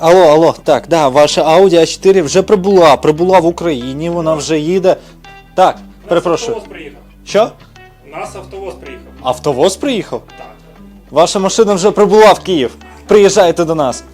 алло, алло, так, да, ваша Audi A4 вже прибула, прибула в Україні, вона вже їде. Так, перепрошую. Автовоз приїхав. Що? У нас автовоз приїхав. Автовоз приїхав? Так. Ваша машина вже прибула в Київ. Приїжджайте до нас.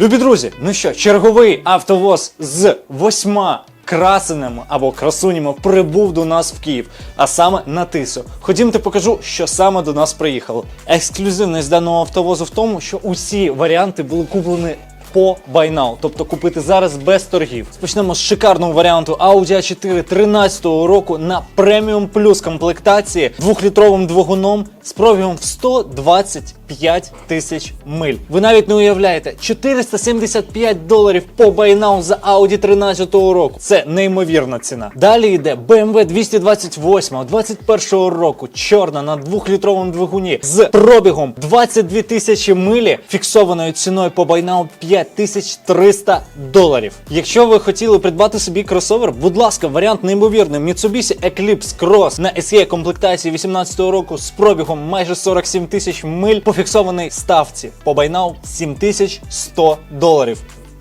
Любі друзі, ну що, черговий автовоз з восьма красеними або красунями прибув до нас в Київ, а саме на Тису. Ходімте покажу, що саме до нас приїхало. Ексклюзивність даного автовозу в тому, що усі варіанти були куплені по now, тобто купити зараз без торгів. Почнемо з шикарного варіанту Audi A4 13 року на преміум плюс комплектації двохлітровим двигуном з пробігом в 125 тисяч миль. Ви навіть не уявляєте, 475 доларів по now за Audi 13 року. Це неймовірна ціна. Далі йде BMW 228 21 року, чорна на двохлітровому двигуні з пробігом 22 тисячі милі, фіксованою ціною по now 5300 доларів. Якщо ви хотіли придбати собі кросовер, будь ласка, варіант неймовірний Mitsubishi Eclipse Cross на SE комплектації 18-го року з пробігом майже 47 тисяч миль по фіксованій ставці по байнау 7100 доларів.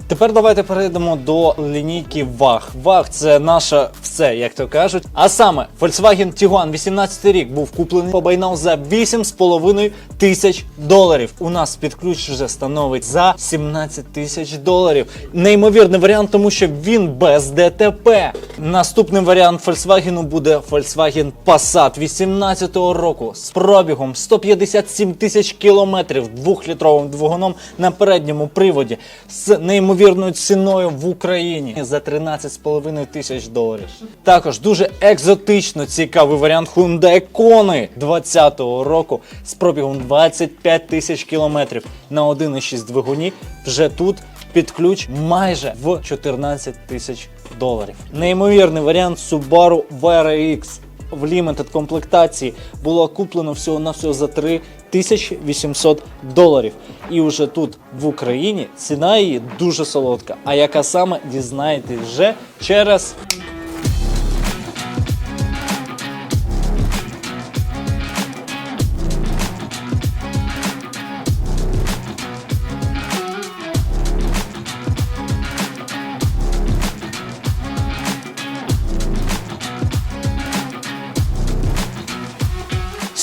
Тепер давайте перейдемо до лінійки VAG. VAG – це наше все, як то кажуть. А саме Volkswagen Tiguan 18 рік був куплений по байнау за 8,5 тисяч доларів. У нас під ключ вже становить за 17 тисяч доларів. Неймовірний варіант, тому що він без ДТП. Наступний варіант Volkswagen буде Volkswagen Passat 18 року з пробігом 157 тисяч кілометрів двохлітровим двигуном на передньому приводі з неймовірною ціною в Україні за 13,5 тисяч доларів. Також дуже екзотично цікавий варіант Hyundai Kona 20 року з пробігом 25 тисяч кілометрів на 1,6 двигуні. Вже тут під ключ майже в 14 тисяч доларів. Неймовірний варіант Subaru VRX в limited комплектації було куплено всього на всього за 3800 доларів. І вже тут в Україні ціна її дуже солодка. А яка саме дізнаєтесь вже через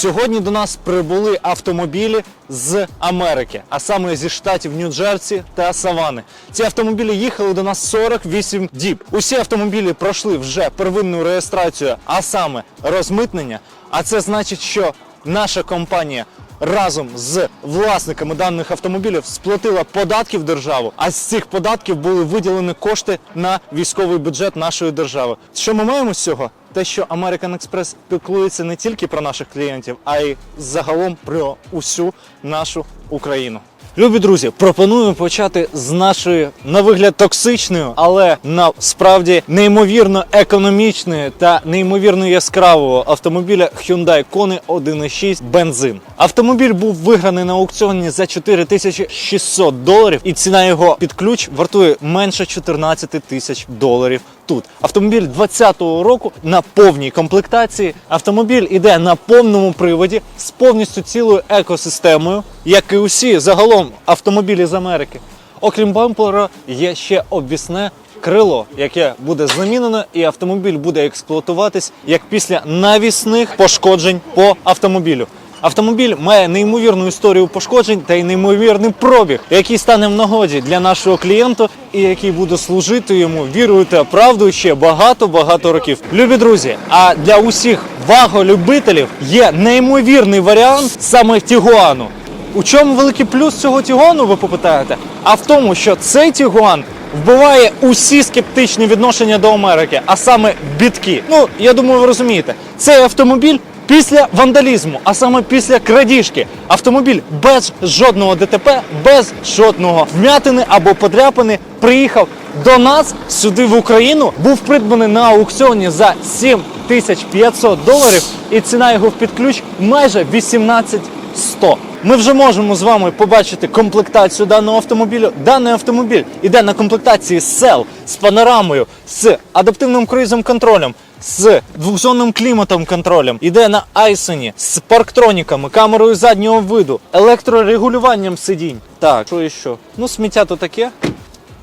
Сьогодні до нас прибули автомобілі з Америки, а саме зі штатів Нью-Джерсі та Савани. Ці автомобілі їхали до нас 48 діб. Усі автомобілі пройшли вже первинну реєстрацію, а саме розмитнення. А це значить, що наша компанія разом з власниками даних автомобілів сплатила податки в державу, а з цих податків були виділені кошти на військовий бюджет нашої держави. Що ми маємо з цього? Те, що American Express піклується не тільки про наших клієнтів, а й загалом про усю нашу Україну. Любі друзі, пропоную почати з нашої на вигляд токсичної, але насправді неймовірно економічної та неймовірно яскравого автомобіля Hyundai Kona 1.6 бензин. Автомобіль був виграний на аукціоні за 4600 доларів, і ціна його під ключ вартує менше 14 тисяч доларів. Тут автомобіль 20-го року на повній комплектації. Автомобіль іде на повному приводі з повністю цілою екосистемою, як і усі загалом автомобілі з Америки. Окрім бампера, є ще обвісне крило, яке буде замінено, і автомобіль буде експлуатуватись як після навісних пошкоджень по автомобілю. Автомобіль має неймовірну історію пошкоджень та й неймовірний пробіг, який стане в нагоді для нашого клієнта і який буде служити йому вірою та правдою ще багато-багато років. Любі друзі, а для усіх ваголюбителів є неймовірний варіант саме Тігуану. У чому великий плюс цього Тігуану, ви попитаєте? А в тому, що цей Тігуан вбиває усі скептичні відношення до Америки, а саме бітки. Ну, я думаю, ви розумієте, цей автомобіль після вандалізму, а саме після крадіжки. Автомобіль без жодного ДТП, без жодного вмятини або подряпини приїхав до нас сюди в Україну. Був придбаний на аукціоні за 7500 доларів, і ціна його в підключ майже 18100. Ми вже можемо з вами побачити комплектацію даного автомобілю. Даний автомобіль іде на комплектації сел з панорамою, з адаптивним круїзом контролем, з двохзонним кліматом контролем, іде на Айсені з парктроніками, камерою заднього виду, електрорегулюванням сидінь. Так, що іще? Ну, сміття то таке.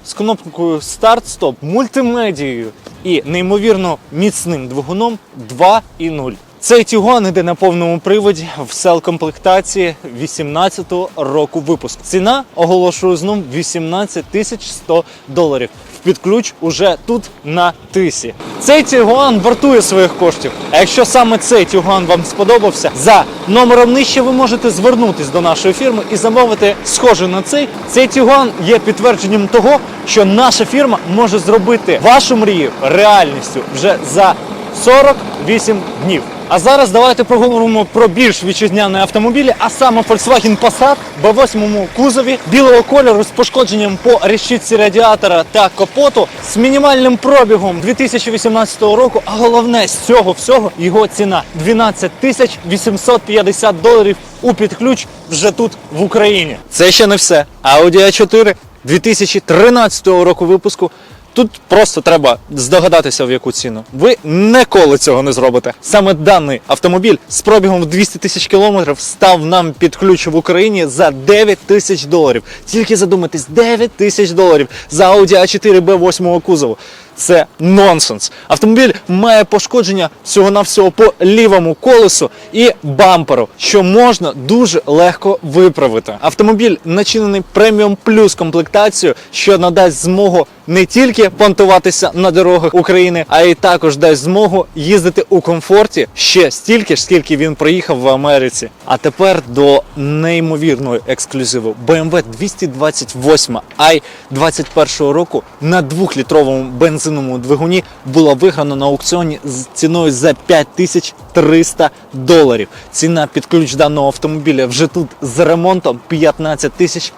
З кнопкою старт-стоп, мультимедією і неймовірно міцним двигуном 2.0. Цей Тігуан іде на повному приводі в сел-комплектації 18-го року випуску. Ціна оголошую знову 18 тисяч 100 доларів. Під ключ уже тут на тисі. Цей Тігуан вартує своїх коштів. А якщо саме цей Тігуан вам сподобався, за номером нижче ви можете звернутись до нашої фірми і замовити схожий на цей. Цей Тігуан є підтвердженням того, що наша фірма може зробити вашу мрію реальністю вже за 48 днів. А зараз давайте поговоримо про більш вітчизняні автомобілі, а саме Volkswagen Passat B8 кузові білого кольору з пошкодженням по решітці радіатора та капоту з мінімальним пробігом 2018 року. А головне з цього всього його ціна 12 тисяч 850 доларів у підключ вже тут в Україні. Це ще не все. Audi A4 2013 року випуску. Тут просто треба здогадатися, в яку ціну. Ви ніколи цього не зробите. Саме даний автомобіль з пробігом в 200 тисяч кілометрів став нам під ключ в Україні за 9 тисяч доларів. Тільки задумайтесь, 9 тисяч доларів за Audi A4 B8 кузову. Це нонсенс. Автомобіль має пошкодження всього-навсього по лівому колесу і бамперу, що можна дуже легко виправити. Автомобіль начинений преміум плюс комплектацією, що надасть змогу не тільки понтуватися на дорогах України, а й також дасть змогу їздити у комфорті ще стільки ж, скільки він проїхав в Америці. А тепер до неймовірної ексклюзиву BMW 228 i 21 року на двохлітровому бензиновому двигуні було виграно на аукціоні з ціною за 5300 доларів. Ціна під ключ даного автомобіля вже тут з ремонтом 15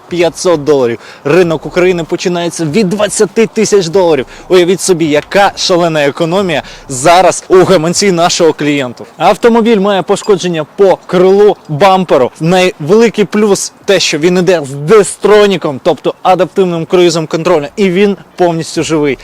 500 доларів. Ринок України починається від 20 тисяч доларів. Уявіть собі, яка шалена економія зараз у гаманці нашого клієнту. Автомобіль має пошкодження по крилу бамперу. Найвеликий плюс те, що він іде з дестроніком, тобто адаптивним круїзом контролю, і він повністю живий.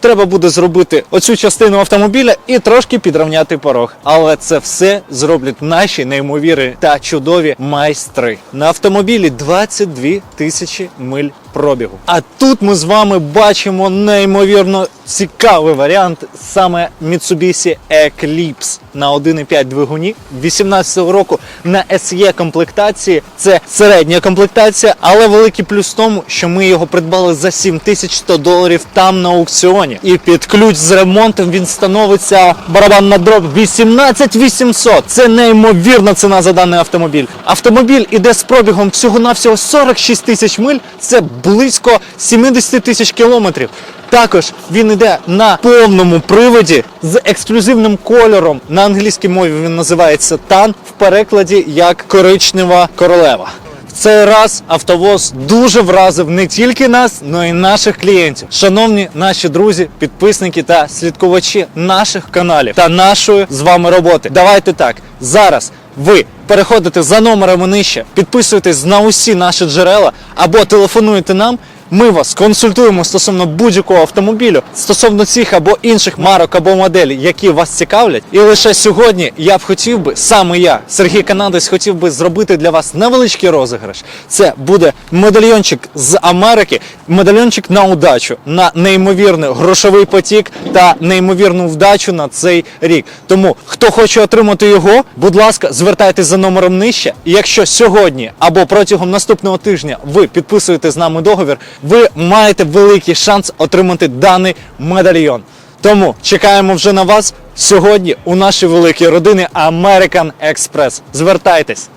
Треба буде зробити оцю частину автомобіля і трошки підрівняти порог. Але це все зроблять наші неймовіри та чудові майстри. На автомобілі 22 тисячі миль пробігу. А тут ми з вами бачимо неймовірно цікавий варіант саме Mitsubishi Eclipse на 1,5 двигуні 18 року на SE комплектації. Це середня комплектація, але великий плюс в тому, що ми його придбали за 7100 доларів там на аукціоні. І під ключ з ремонтом він становиться барабан на дроб 18800. Це неймовірна ціна за даний автомобіль. Автомобіль іде з пробігом всього-навсього 46 тисяч миль. Це близько 70 тисяч кілометрів. Також він іде на повному приводі з ексклюзивним кольором. На англійській мові він називається Тан в перекладі як коричнева королева. В цей раз автовоз дуже вразив не тільки нас, але й наших клієнтів. Шановні наші друзі, підписники та слідкувачі наших каналів та нашої з вами роботи. Давайте так зараз. Ви переходите за номерами нижче, підписуєтесь на усі наші джерела або телефонуєте нам. Ми вас консультуємо стосовно будь-якого автомобілю, стосовно цих або інших марок або моделей, які вас цікавлять. І лише сьогодні я б хотів би, саме я, Сергій Канадець, хотів би зробити для вас невеличкий розіграш. Це буде медальйончик з Америки, медальйончик на удачу, на неймовірний грошовий потік та неймовірну вдачу на цей рік. Тому хто хоче отримати його, будь ласка, звертайтесь за номером нижче. І якщо сьогодні або протягом наступного тижня ви підписуєте з нами договір, ви маєте великий шанс отримати даний медальйон. Тому чекаємо вже на вас сьогодні у нашій великій родини American Express. Звертайтесь.